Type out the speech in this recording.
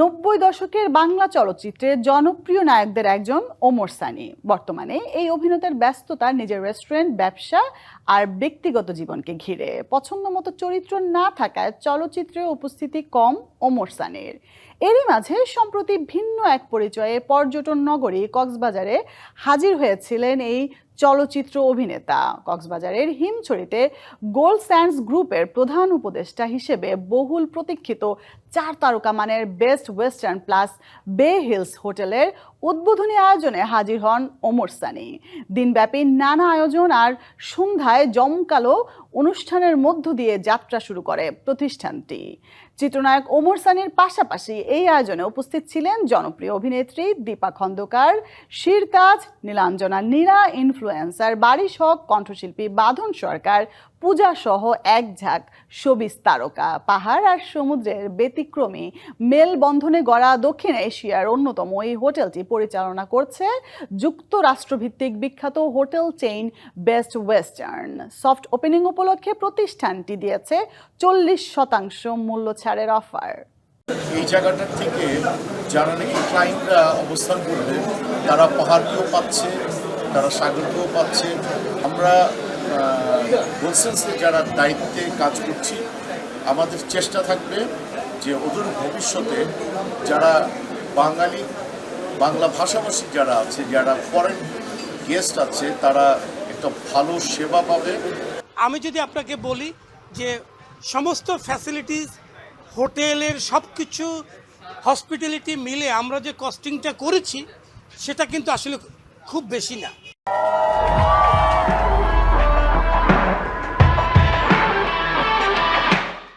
নব্বই দশকের বাংলা চলচ্চিত্রে জনপ্রিয় নায়কদের একজন ওমর সানি। বর্তমানে এই অভিনেতার ব্যস্ততা, নিজের রেস্টুরেন্ট ব্যবসা আর ব্যক্তিগত জীবনকে ঘিরে। পছন্দ মতো চরিত্র না থাকায় চলচ্চিত্রে উপস্থিতি কম ওমর সানির। এরই মাঝে সম্প্রতি ভিন্ন এক পরিচয়ে পর্যটন নগরী কক্সবাজারে হাজির হয়েছিলেন এই চলচ্চিত্র অভিনেতা। কক্সবাজারের হিমছড়িতে গোল্ড স্যান্ডস গ্রুপের প্রধান উপদেষ্টা হিসেবে বহুল প্রতীক্ষিত চার তারকা মানের Best Western Plus Bay Hills হোটেলের উদ্বোধনী আয়োজনে হাজির হন ওমর সানি। দিনব্যাপী নানা আয়োজন আর সন্ধ্যায় জমকালো অনুষ্ঠানের মধ্য দিয়ে যাত্রা শুরু করে প্রতিষ্ঠানটি। চিত্রনায়ক ওমর সানির পাশাপাশি এই আয়োজনে উপস্থিত ছিলেন জনপ্রিয় অভিনেত্রী দীপা খন্দকার, শিরতাজ, নীলাঞ্জনা নীরা, ইনফ্লুয়েন্সার বাড়ি হক, কণ্ঠশিল্পী বাঁধন সরকার পূজা সহ এক ঝাঁক শোবিস তারকা। পাহাড় আর সমুদ্রের ব্যতিক্রমী মেলবন্ধনে গড়া দক্ষিণ এশিয়ার অন্যতম এই হোটেলটি পরিচালনা করছে যুক্তরাষ্ট্রভিত্তিক বিখ্যাত hotel chain Best Western. Soft opening উপলক্ষে প্রতিষ্ঠানটি দিয়েছে চল্লিশ শতাংশ মূল্য ছাড়ের অফার। এই জায়গাটার থেকে যারা নাকি ক্লায়েন্টরা অবস্থান করবে, তারা পাহাড়কেও পাচ্ছে, তারা সাগরকেও পাচ্ছে। আমরা হোলসেলসে যারা দায়িত্বে কাজ করছি, আমাদের চেষ্টা থাকবে যে ওদের ভবিষ্যতে যারা বাঙালি, বাংলা ভাষাভাষী যারা আছে, যারা ফরেন গেস্ট আছে, তারা একটা ভালো সেবা পাবে। আমি যদি আপনাকে বলি যে সমস্ত ফ্যাসিলিটিস হোটেলের সব কিছু হসপিটালিটি মিলে আমরা যে কস্টিংটা করেছি, সেটা কিন্তু আসলে খুব বেশি না।